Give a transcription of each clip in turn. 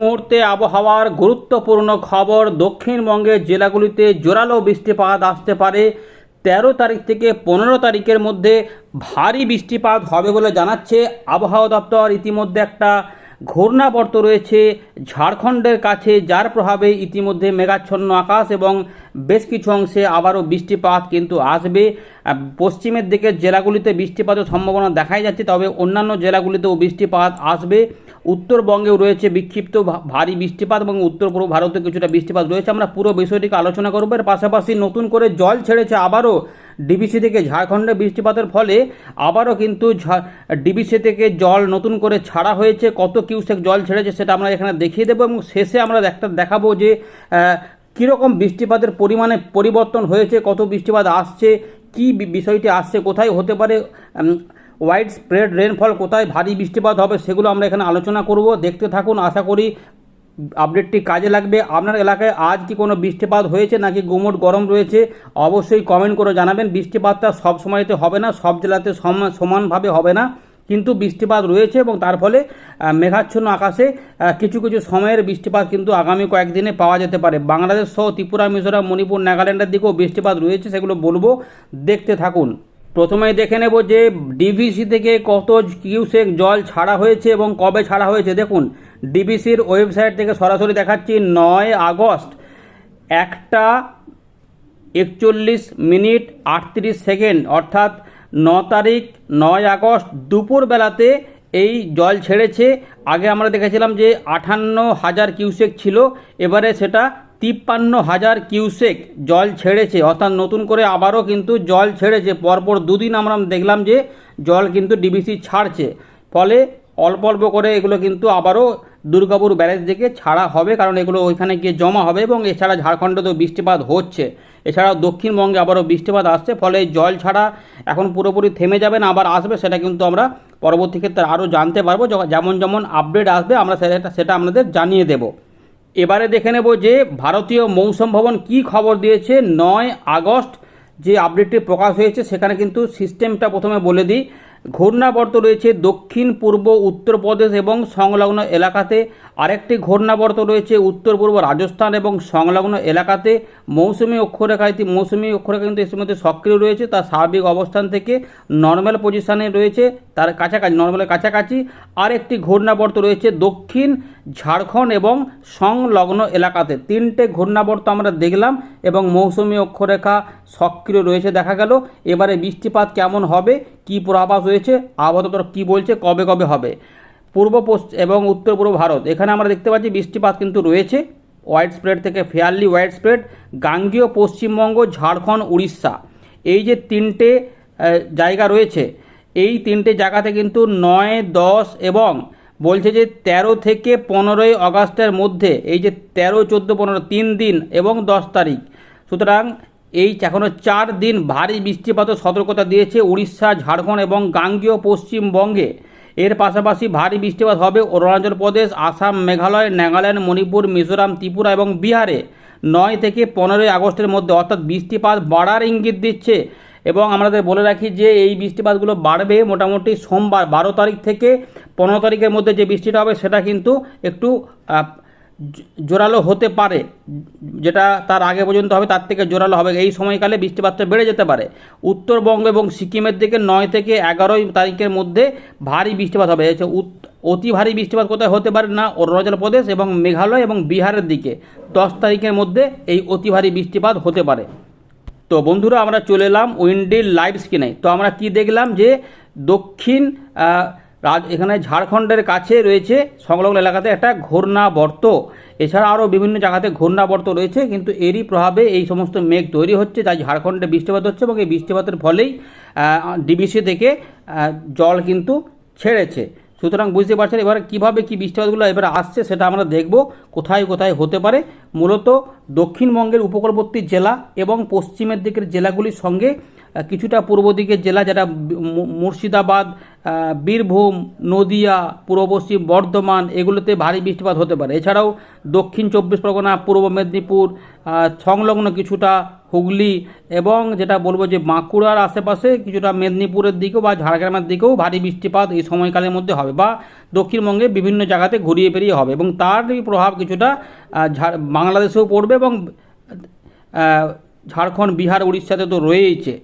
মুহূর্তে আবহাওয়ার গুরুত্বপূর্ণ খবর দক্ষিণবঙ্গের জেলাগুলিতে জোরালো বৃষ্টিপাত আসতে পারে। তেরো তারিখ থেকে পনেরো তারিখের মধ্যে ভারী বৃষ্টিপাত হবে বলে জানাচ্ছে আবহাওয়া দপ্তর। ইতিমধ্যে একটা ঘূর্ণাবর্ত রয়েছে ঝাড়খণ্ডের কাছে, যার প্রভাবে ইতিমধ্যে মেঘাচ্ছন্ন আকাশ এবং বেশ কিছু অংশে আবারও বৃষ্টিপাত কিন্তু আসবে। পশ্চিমের দিকের জেলাগুলিতে বৃষ্টিপাতের সম্ভাবনা দেখাই যাচ্ছে, তবে অন্যান্য জেলাগুলিতেও বৃষ্টিপাত আসবে। উত্তরবঙ্গেও রয়েছে বিক্ষিপ্ত ভারী বৃষ্টিপাত এবং উত্তর পূর্ব ভারতে কিছুটা বৃষ্টিপাত রয়েছে। আমরা পুরো বিষয়টিকে আলোচনা করব। এর পাশাপাশি নতুন করে জল ছেড়েছে আবারও ডিবিসি থেকে ঝাড়খণ্ডে বৃষ্টিপাতের ফলে। আবারও কিন্তু ডিবিসি থেকে জল নতুন করে ছাড়া হয়েছে। কত কিউসেক জল ছেড়েছে সেটা আমরা এখানে দেখিয়ে দেবো এবং শেষে আমরা একটা দেখাবো যে কীরকম বৃষ্টিপাতের পরিমাণে পরিবর্তন হয়েছে, কত বৃষ্টিপাত আসছে, কি বিষয়টি আসছে, কোথায় হতে পারে ওয়াইড স্প্রেড রেনফল কোথায় ভারী বৃষ্টিপাত হবে সেগুলো আমরা এখানে আলোচনা করব। দেখতে থাকুন, আশা করি আপডেটটি কাজে লাগবে। আপনার এলাকায় আজ কি কোনো বৃষ্টিপাত হয়েছে নাকি গুমট গরম রয়েছে? অবশ্যই কমেন্ট করে জানাবেন। বৃষ্টিপাতটা সব সময়তে হবে না, সব জেলাতে সম- সমানভাবে হবে না। কিন্তু বৃষ্টিপাত রয়েছে এবং তার ফলে মেঘাচ্ছন্ন আকাশে কিছু কিছু সময়ের বৃষ্টিপাত কিন্তু আগামী কয়েকদিনে পাওয়া যেতে পারে। বাংলাদেশ সহ ত্রিপুরা, মিজোরাম, মণিপুর, নাগাল্যান্ডের দিকেও বৃষ্টিপাত রয়েছে সেগুলো বলব। দেখতে থাকুন। প্রথমেই দেখে নেব যে ডিভিসি থেকে কত কিউসেক জল ছাড়া হয়েছে এবং কবে ছাড়া হয়েছে। দেখুন ডিবিসির ওয়েবসাইট থেকে সরাসরি দেখাচ্ছি, নয় আগস্ট, একটা একচল্লিশ মিনিট আটত্রিশ সেকেন্ড, অর্থাৎ ন তারিখ, নয় আগস্ট, দুপুর বেলাতে এই জল ছেড়েছে। আগে আমরা দেখেছিলাম যে আটান্ন হাজার কিউসেক ছিল, এবারে সেটা তিপ্পান্ন হাজার কিউসেক জল ছেড়েছে। অর্থাৎ নতুন করে আবারও কিন্তু জল ছেড়েছে। পরপর দুদিন আমরা দেখলাম যে জল কিন্তু ডিবিসি ছাড়ছে। ফলে অল্প অল্প করে এগুলো কিন্তু আবারও দুর্গাপুর ব্যারেজ থেকে ছাড়া হবে। কারণ এগুলো ওইখানে গিয়ে জমা হবে এবং এছাড়া ঝাড়খণ্ডেও বৃষ্টিপাত হচ্ছে। এছাড়াও দক্ষিণবঙ্গে আবারও বৃষ্টিপাত আসছে। ফলে জল ছাড়া এখন পুরোপুরি থেমে যাবে না, আবার আসবে সেটা কিন্তু আমরা পরবর্তী ক্ষেত্রে আরও জানতে পারব। যেমন যেমন আপডেট আসবে, আমরা সেটা সেটা আপনাদের জানিয়ে দেব। এবারে দেখে নেব যে ভারতীয় মৌসুম ভবন কি খবর দিয়েছে নয় আগস্ট যে আপডেটটি প্রকাশ হয়েছে, সেখানে কিন্তু সিস্টেমটা প্রথমে বলে দিই। ঘূর্ণাবর্ত রয়েছে দক্ষিণ, পূর্ব, উত্তরপ্রদেশ এবং সংলগ্ন এলাকাতে। আরেকটি ঘূর্ণাবর্ত রয়েছে উত্তর পূর্ব রাজস্থান এবং সংলগ্ন এলাকাতে। মৌসুমি অক্ষরেখা ইতি মৌসুমি অক্ষরেখা কিন্তু এর মধ্যে সক্রিয় রয়েছে, তার স্বাভাবিক অবস্থান থেকে নর্মাল পজিশনে রয়েছে, তার কাছাকাছি নর্মালের কাছাকাছি। আরেকটি ঘূর্ণাবর্ত রয়েছে দক্ষিণ ঝাড়খণ্ড এবং সংলগ্ন এলাকাতে। তিনটে ঘূর্ণাবর্ত আমরা দেখলাম এবং মৌসুমি অক্ষরেখা সক্রিয় রয়েছে, দেখা গেল। এবারে বৃষ্টিপাত কেমন হবে, কি পূর্বাভাস রয়েছে আবহাওয়া কী বলছে, কবে কবে হবে? পূর্ব পশ্চিম এবং উত্তর পূর্ব ভারত। এখানে আমরা দেখতে পাচ্ছি বৃষ্টিপাত কিন্তু রয়েছে। হোয়াইট স্প্রেড থেকে ফেয়ারলি হোয়াইট স্প্রেড গাঙ্গীয় পশ্চিমবঙ্গ, ঝাড়খণ্ড, উড়িষ্যা। এই যে তিনটে জায়গা রয়েছে, এই তিনটে জায়গাতে কিন্তু নয়, দশ এবং বলছে যে তেরো থেকে পনেরোই আগস্টের মধ্যে, এই যে তেরো, চোদ্দ, পনেরো, তিন দিন এবং দশ তারিখ। সুতরাং এই এখনও চার দিন ভারী বৃষ্টিপাতের সতর্কতা দিয়েছে উড়িষ্যা, ঝাড়খণ্ড এবং গাঙ্গীয় পশ্চিমবঙ্গে। এর পাশাপাশি ভারী বৃষ্টিপাত হবে অরুণাচল প্রদেশ, আসাম, মেঘালয়, নাগাল্যান্ড, মণিপুর, মিজোরাম, ত্রিপুরা এবং বিহারে। নয় থেকে পনেরোই আগস্টের মধ্যে অর্থাৎ বৃষ্টিপাত বাড়ার ইঙ্গিত দিচ্ছে এবং আমাদের বলে রাখি যে এই বৃষ্টিপাতগুলো বাড়বে মোটামুটি সোমবার বারো তারিখ থেকে পনেরো তারিখের মধ্যে যে বৃষ্টিটা হবে সেটা কিন্তু একটু জোরালো হতে পারে, যেটা তার আগে পর্যন্ত হবে, তার থেকে জোরালো হবে। এই সময়কালে বৃষ্টিপাতটা বেড়ে যেতে পারে। উত্তরবঙ্গ এবং সিকিমের দিকে নয় থেকে এগারোই তারিখের মধ্যে ভারী বৃষ্টিপাত হবে। অতি ভারী বৃষ্টিপাত কোথায় হতে পারে না, অরুণাচল প্রদেশ এবং মেঘালয় এবং বিহারের দিকে। দশ তারিখের মধ্যে এই অতি ভারী বৃষ্টিপাত হতে পারে। তো বন্ধুরা, আমরা চলে এলাম উইন্ডিল লাইভ স্ক্রিনে। তো আমরা কি দেখলাম যে দক্ষিণ রাজ এখানে ঝাড়খণ্ডের কাছে রয়েছে সংলগ্ন এলাকাতে একটা ঘূর্ণাবর্ত। এছাড়া আরও বিভিন্ন জায়গাতে ঘূর্ণাবর্ত রয়েছে, কিন্তু এরই প্রভাবে এই সমস্ত মেঘ তৈরি হচ্ছে তাই ঝাড়খণ্ডে বৃষ্টিপাত হচ্ছে এবং এই বৃষ্টিপাতের ফলেই ডিবিসি থেকে জল কিন্তু ছেড়েছে। সুতরাং বুঝতে পারছেন এবারে কীভাবে কী বৃষ্টিপাতগুলো এবার আসছে সেটা আমরা দেখব, কোথায় কোথায় হতে পারে। মূলত দক্ষিণবঙ্গের উপকূলবর্তী জেলা এবং পশ্চিমের দিকের জেলাগুলির সঙ্গে কিছুটা পূর্ব দিকের জেলা যেটা মুর্শিদাবাদ বীরভূম, নদিয়া, পূর্ব পশ্চিম, বর্ধমান, এগুলোতে ভারী বৃষ্টিপাত হতে পারে। এছাড়াও দক্ষিণ চব্বিশ পরগনা, পূর্ব মেদিনীপুর সংলগ্ন কিছুটা হুগলি এবং যেটা বলব যে বাঁকুড়ার আশেপাশে কিছুটা মেদিনীপুরের দিকেও বা ঝাড়গ্রামের দিকেও ভারী বৃষ্টিপাত এই সময়কালের মধ্যে হবে বা দক্ষিণবঙ্গে বিভিন্ন জায়গাতে ঘুরিয়ে পেরিয়ে হবে এবং তারই প্রভাব কিছুটা বাংলাদেশেও পড়বে এবং ঝাড়খণ্ড, বিহার, উড়িষ্যাতে তো রয়েইছে।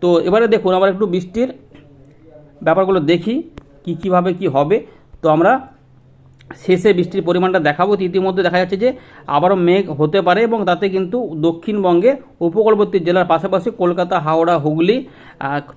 তো এবারে দেখুন, আমরা একটু বৃষ্টির ব্যাপারগুলো দেখি, কি কীভাবে কি হবে। তো আমরা শেষে বৃষ্টির পরিমাণটা দেখাবো ইতিমধ্যে দেখা যাচ্ছে যে আবারও মেঘ হতে পারে এবং তাতে কিন্তু দক্ষিণবঙ্গে উপকূলবর্তী জেলার পাশাপাশি কলকাতা, হাওড়া, হুগলি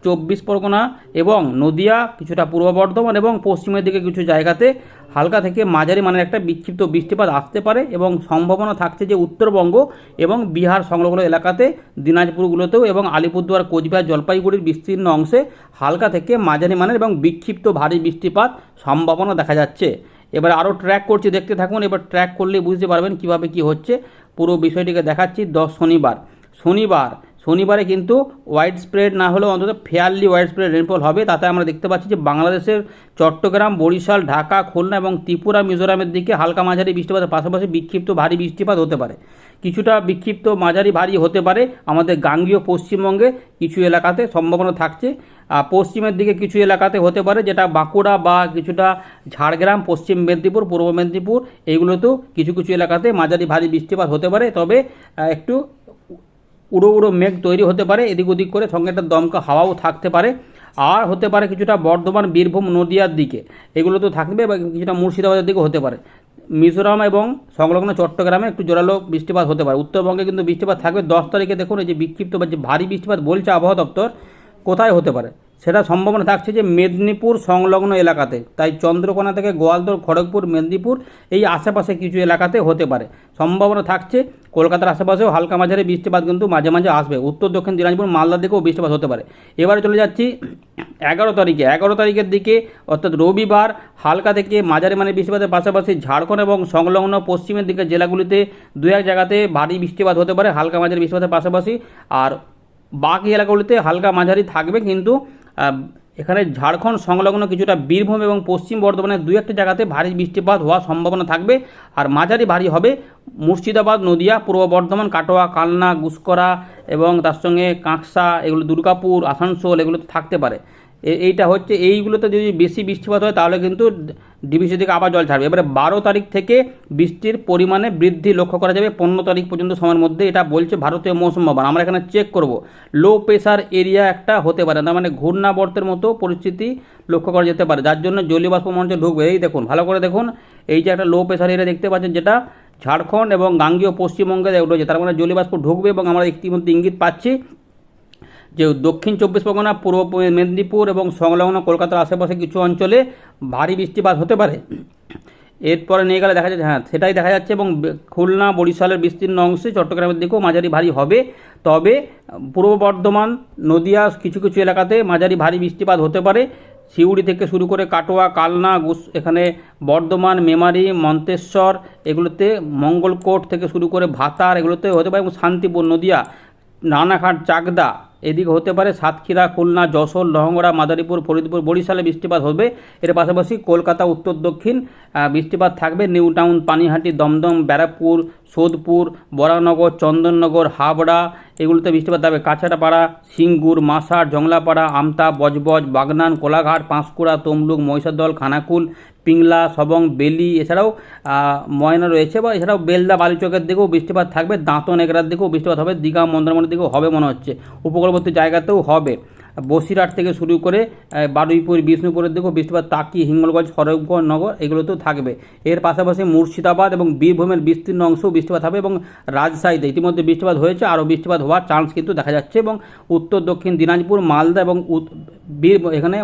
চব্বিশ পরগনা এবং নদিয়া কিছুটা পূর্ব বর্ধমান এবং পশ্চিমের দিকে কিছু জায়গাতে হালকা থেকে মাঝারি মানের একটা বিক্ষিপ্ত বৃষ্টিপাত আসতে পারে এবং সম্ভাবনা থাকছে যে উত্তরবঙ্গ এবং বিহার সংলগ্ন এলাকাতে, দিনাজপুরগুলোতেও এবং আলিপুরদুয়ার, কোচবিহার, জলপাইগুড়ির বিস্তীর্ণ অংশে হালকা থেকে মাঝারি মানের এবং বিক্ষিপ্ত ভারী বৃষ্টিপাত সম্ভাবনা দেখা যাচ্ছে। এবার আরও ট্র্যাক করছি, দেখতে থাকুন। এবার ট্র্যাক করলে বুঝতে পারবেন কীভাবে কি হচ্ছে। পুরো বিষয়টিকে দেখাচ্ছি দশ শনিবার। শনিবার, শনিবারে কিন্তু ওয়াইড স্প্রেড না হলেও অন্তত ফেয়ারলি ওয়াইড স্প্রেড রেনফল হবে। তাতে আমরা দেখতে পাচ্ছি যে বাংলাদেশের চট্টগ্রাম, বরিশাল, ঢাকা, খুলনা এবং ত্রিপুরা, মিজোরামের দিকে হালকা মাঝারি বৃষ্টিপাতের পাশাপাশি বিক্ষিপ্ত ভারী বৃষ্টিপাত হতে পারে। কিছুটা বিক্ষিপ্ত মাঝারি ভারী হতে পারে। আমাদের গাঙ্গীয় পশ্চিমবঙ্গে কিছু এলাকাতে সম্ভাবনা থাকছে। পশ্চিমের দিকে কিছু এলাকাতে হতে পারে, যেটা বাঁকুড়া বা কিছুটা ঝাড়গ্রাম, পশ্চিম মেদিনীপুর, পূর্ব মেদিনীপুর, এইগুলোতেও কিছু কিছু এলাকাতে মাঝারি ভারী বৃষ্টিপাত হতে পারে। তবে একটু উড়ো উড়ো মেঘ তৈরি হতে পারে, এদিক ওদিক করে সঙ্গে একটা দমকা হাওয়াও থাকতে পারে। আর হতে পারে কিছুটা বর্ধমান, বীরভূম, নদিয়ার দিকে এগুলো তো থাকবে বা কিছুটা মুর্শিদাবাদের দিকে হতে পারে। মিজোরাম এবং সংলগ্ন চট্টগ্রামে একটু জোরালো বৃষ্টিপাত হতে পারে। উত্তরবঙ্গে কিন্তু বৃষ্টিপাত থাকবে। দশ তারিখে দেখুন, এই যে বিক্ষিপ্ত বা যে ভারী বৃষ্টিপাত বলছে আবহাওয়া দপ্তর কোথায় হতে পারে? সেটা সম্ভাবনা থাকছে যে মেদিনীপুর সংলগ্ন এলাকাতে। তাই চন্দ্রকোনা থেকে গোয়ালদর, খড়গপুর, মেদিনীপুর এই আশেপাশে কিছু এলাকাতে হতে পারে। সম্ভাবনা থাকছে কলকাতার আশেপাশেও হালকা মাঝারি বৃষ্টিপাত কিন্তু মাঝে মাঝে আসবে। উত্তর, দক্ষিণ, দিনাজপুর, মালদার দিকেও বৃষ্টিপাত হতে পারে। এবারে চলে যাচ্ছি এগারো তারিখে। এগারো তারিখের দিকে অর্থাৎ রবিবার হালকা থেকে মাঝারি মানে বৃষ্টিপাতের পাশাপাশি ঝাড়খণ্ড এবং সংলগ্ন পশ্চিমের দিকে জেলাগুলিতে দু এক জায়গাতে ভারী বৃষ্টিপাত হতে পারে, হালকা মাঝারি বৃষ্টিপাতের পাশাপাশি। আর বাকি এলাকাগুলিতে হালকা মাঝারি থাকবে, কিন্তু এখানে ঝাড়খণ্ড সংলগ্ন কিছুটা বীরভূম এবং পশ্চিম বর্ধমানের দু একটা জায়গাতে ভারী বৃষ্টিপাত হওয়ার সম্ভাবনা থাকবে। আর মাঝারি ভারী হবে মুর্শিদাবাদ, নদিয়া, পূর্ব বর্ধমান, কাটোয়া, কালনা গুসকরা এবং তার সঙ্গে কাঁকসা, এগুলো দুর্গাপুর, আসানসোল এগুলোতে থাকতে পারে। এইটা হচ্ছে, এইগুলোতে যদি বেশি বৃষ্টিপাত হয়, তাহলে কিন্তু ডিবিসি থেকে আবার জল ছাড়বে। এবারে বারো তারিখ থেকে বৃষ্টির পরিমাণে বৃদ্ধি লক্ষ্য করা যাবে। পনেরো তারিখ পর্যন্ত সময়ের মধ্যে এটা বলছে ভারতীয় মৌসুম ভবন আমরা এখানে চেক করব। লো প্রেশার এরিয়া একটা হতে পারে, তার মানে ঘূর্ণাবর্তের মতো পরিস্থিতি লক্ষ্য করা যেতে পারে। যার জন্য জলীয় বাষ্প মঞ্চে ঢুকবে। এই দেখুন, ভালো করে দেখুন। এই যে একটা লো প্রেশার এরিয়া দেখতে পাচ্ছেন, যেটা ঝাড়খণ্ড এবং গাঙ্গীয় পশ্চিমবঙ্গে রয়েছে তার মানে জলীয় বাষ্প ঢুকবে এবং আমরা ইতিমধ্যে ইঙ্গিত পাচ্ছি যে দক্ষিণ চব্বিশ পরগনা, পূর্ব মেদিনীপুর এবং সংলগ্ন কলকাতার আশেপাশে কিছু অঞ্চলে ভারী বৃষ্টিপাত হতে পারে। এরপরে নিয়ে গেলে দেখা যাচ্ছে হ্যাঁ সেটাই দেখা যাচ্ছে এবং খুলনা, বরিশালের বিস্তীর্ণ অংশে চট্টগ্রামের দিকেও মাঝারি ভারী হবে। তবে পূর্ব বর্ধমান, নদিয়া, কিছু কিছু এলাকাতে মাঝারি ভারী বৃষ্টিপাত হতে পারে। সিউড়ি থেকে শুরু করে কাটোয়া, কালনা, গুস এখানে বর্ধমান, মেমারি, মন্তেশ্বর, এগুলোতে মঙ্গলকোট থেকে শুরু করে ভাতার এগুলোতে হতে পারে এবং শান্তিপুর, নদিয়া, রানাঘাট, চাকদা এদিকে হতে পারে সাতক্ষীরা, খুলনা, যশোর লহংগড়া মাদারীপুর, ফরিদপুর, বরিশালে বৃষ্টিপাত হবে। এর পাশাপাশি কলকাতা, উত্তর, দক্ষিণ বৃষ্টিপাত থাকবে। নিউ টাউন, পানিহাটি, দমদম, ব্যারাকপুর, সোদপুর, বরানগর, চন্দননগর, হাবড়া, এগুলোতে বৃষ্টিপাত থাকবে। কাছাড়াপাড়া, সিঙ্গুর, মাসার, জংলাপাড়া, আমতা, বজবজ, বাগনান, কোলাঘাট, পাঁশকুড়া, তমলুক, মহিষাদল, খানাকুল, পিংলা, সবং, বেলি, এছাড়াও ময়না রয়েছে বা এছাড়াও বেলদা, বালিচকের দিকেও বৃষ্টিপাত থাকবে। দাঁতন এগরার দিকেও বৃষ্টিপাত হবে। দীঘা, মন্দারমণির দিকেও হবে মনে হচ্ছে। উপকূলবর্তী জায়গাতেও হবে। বসিরহাট থেকে শুরু করে বারুইপুর বিষ্ণুপুরের দিকেও বৃষ্টিপাত তাকি, হিঙ্গলগঞ্জ খড়গপুর নগর এগুলোতেও থাকবে। এর পাশাপাশি মুর্শিদাবাদ এবং বীরভূমের বিস্তীর্ণ অংশও বৃষ্টিপাত হবে এবং রাজশাহীতে ইতিমধ্যে বৃষ্টিপাত হয়েছে, আরও বৃষ্টিপাত হওয়ার চান্স কিন্তু দেখা যাচ্ছে এবং উত্তর দক্ষিণ দিনাজপুর, মালদা এবং বীর এখানে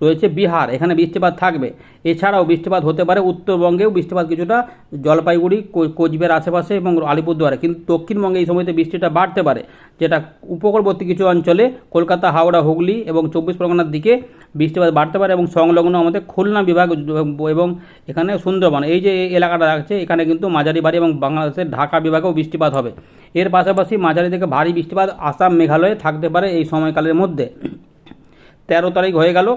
রয়েছে বিহার, এখানে বৃষ্টিপাত থাকবে। এছাড়াও বৃষ্টিপাত হতে পারে উত্তরবঙ্গেও। বৃষ্টিপাত কিছুটা জলপাইগুড়ি কোচবিহার আশেপাশে এবং আলিপুরদুয়ারে। কিন্তু দক্ষিণবঙ্গে এই সময়তে বৃষ্টিটা বাড়তে পারে, যেটা উপকূলবর্তী কিছু অঞ্চলে কলকাতা, হাওড়া, হুগলি এবং চব্বিশ পরগনার দিকে বৃষ্টিপাত বাড়তে পারে এবং সংলগ্ন আমাদের খুলনা বিভাগ এবং এখানে সুন্দরবন। এই যে এলাকাটা আছে এখানে কিন্তু মাঝারি ভারী এবং বাংলাদেশের ঢাকা বিভাগেও বৃষ্টিপাত হবে। এর পাশাপাশি মাঝারি থেকে ভারী বৃষ্টিপাত আসাম, মেঘালয়ে থাকতে পারে এই সময়কালের মধ্যে। তেরো তারিখ হয়ে গেল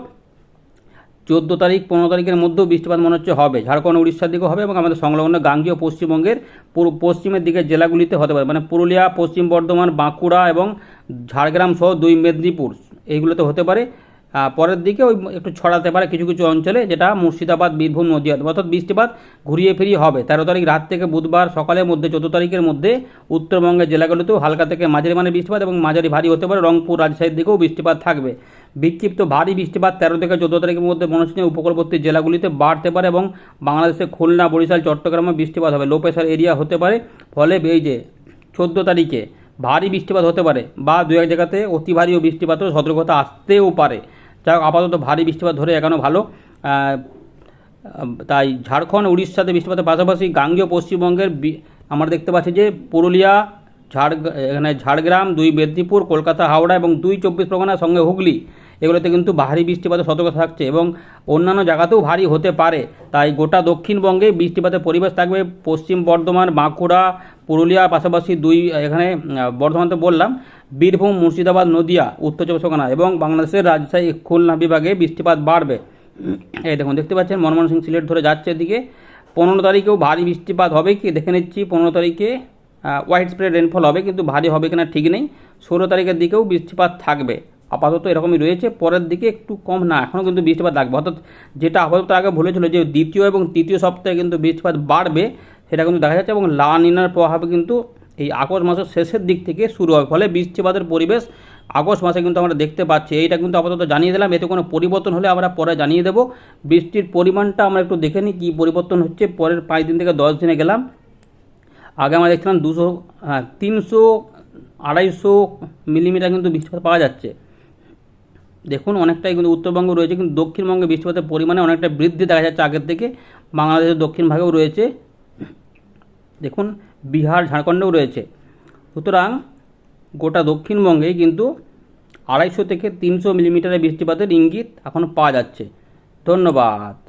চোদ্দ তারিখ, পনেরো তারিখের মধ্যেও বৃষ্টিপাত মনে হচ্ছে হবে। ঝাড়খণ্ড, উড়িষ্যার দিকেও হবে এবং আমাদের সংলগ্ন গাঙ্গীয় পশ্চিমবঙ্গের পশ্চিমের দিকের জেলাগুলিতে হতে পারে। মানে পুরুলিয়া, পশ্চিম বর্ধমান, বাঁকুড়া এবং ঝাড়গ্রাম সহ দুই মেদিনীপুর। এইগুলোতে হতে পারে। পরের দিকে ওই একটু ছড়াতে পারে কিছু কিছু অঞ্চলে, যেটা মুর্শিদাবাদ, বীরভূম নদীয়া অর্থাৎ বৃষ্টিপাত ঘুরিয়ে ফিরিয়ে হবে। তেরো তারিখ রাত থেকে বুধবার সকালের মধ্যে, চোদ্দ তারিখের মধ্যে উত্তরবঙ্গের জেলাগুলোতেও হালকা থেকে মাঝারি মানে বৃষ্টিপাত এবং মাঝারি ভারী হতে পারে। রংপুর, রাজশাহীর দিকেও বৃষ্টিপাত থাকবে। বিক্ষিপ্ত ভারী বৃষ্টিপাত তেরো থেকে চোদ্দ তারিখের মধ্যে মনসূচি উপকূলবর্তী জেলাগুলিতে বাড়তে পারে এবং বাংলাদেশের খুলনা, বরিশাল চট্টগ্রামে বৃষ্টিপাত হবে। লো প্রেশার এরিয়া হতে পারে। ফলে এই যে চোদ্দ তারিখে ভারী বৃষ্টিপাত হতে পারে বা দু এক জায়গাতে অতি ভারী ও বৃষ্টিপাতের সতর্কতা আসতেও পারে। যাই হোক, আপাতত ভারী বৃষ্টিপাত ধরে এখানো ভালো। তাই ঝাড়খণ্ড, উড়িষ্যাতে বৃষ্টিপাতের পাশাপাশি গাঙ্গীয় পশ্চিমবঙ্গের আমরা দেখতে পাচ্ছি যে পুরুলিয়া ঝাড় এখানে ঝাড়গ্রাম, দুই মেদিনীপুর, কলকাতা, হাওড়া এবং দুই চব্বিশ পরগনার সঙ্গে হুগলি। এগুলোতে কিন্তু ভারী বৃষ্টিপাতের সতর্কতা থাকছে এবং অন্যান্য জায়গাতেও ভারী হতে পারে। তাই গোটা দক্ষিণবঙ্গে বৃষ্টিপাতের পরিবেশ থাকবে পশ্চিম বর্ধমান, বাঁকুড়া পুরুলিয়ার পাশাপাশি দুই, এখানে বর্ধমান তো বললাম, বীরভূম, মুর্শিদাবাদ, নদিয়া, উত্তর চব্বিশ পরগনা এবং বাংলাদেশের রাজশাহী, খুলনা বিভাগে বৃষ্টিপাত বাড়বে। এই দেখুন, দেখতে পাচ্ছেন মনমোহন সিং সিলেট ধরে যাচ্ছে এদিকে। পনেরো তারিখেও ভারী বৃষ্টিপাত হবে কি? দেখে নিচ্ছি, পনেরো তারিখে হোয়াইট স্প্রেড রেনফল হবে, কিন্তু ভারী হবে কিনা ঠিক নেই। ষোলো তারিখের দিকেও বৃষ্টিপাত থাকবে। আপাতত এরকমই রয়েছে। পরের দিকে একটু কম, না এখনও কিন্তু বৃষ্টিপাত লাগবে অর্থাৎ যেটা আপাতত আগে বলেছিল যে দ্বিতীয় এবং তৃতীয় সপ্তাহে কিন্তু বৃষ্টিপাত বাড়বে, সেটা কিন্তু দেখা যাচ্ছে এবং লা নিনার প্রভাবে কিন্তু এই আগস্ট মাসের শেষের দিক থেকে শুরু হবে। ফলে বৃষ্টিপাতের পরিবেশ আগস্ট মাসে কিন্তু আমরা দেখতে পাচ্ছি। এইটা কিন্তু আপাতত জানিয়ে দিলাম। এতে কোনো পরিবর্তন হলে আমরা পরে জানিয়ে দেবো। বৃষ্টির পরিমাণটা আমরা একটু দেখে নিই, কী পরিবর্তন হচ্ছে। পরের পাঁচ দিন থেকে দশ দিনে গেলাম। আগে আমরা দেখছিলাম দুশো হ্যাঁ তিনশো আড়াইশো মিলিমিটার কিন্তু বৃষ্টিপাত পাওয়া যাচ্ছে। দেখুন, অনেকটাই কিন্তু উত্তরবঙ্গ রয়েছে, কিন্তু দক্ষিণবঙ্গে বৃষ্টিপাতের পরিমাণে অনেকটা বৃদ্ধি দেখা যাচ্ছে আগের থেকে। বাংলাদেশের দক্ষিণ ভাগেও রয়েছে। দেখুন, বিহার, ঝাড়খণ্ডেও রয়েছে। সুতরাং গোটা দক্ষিণবঙ্গেই কিন্তু আড়াইশো থেকে তিনশো মিলিমিটারের বৃষ্টিপাতের ইঙ্গিত এখনও পাওয়া যাচ্ছে। ধন্যবাদ।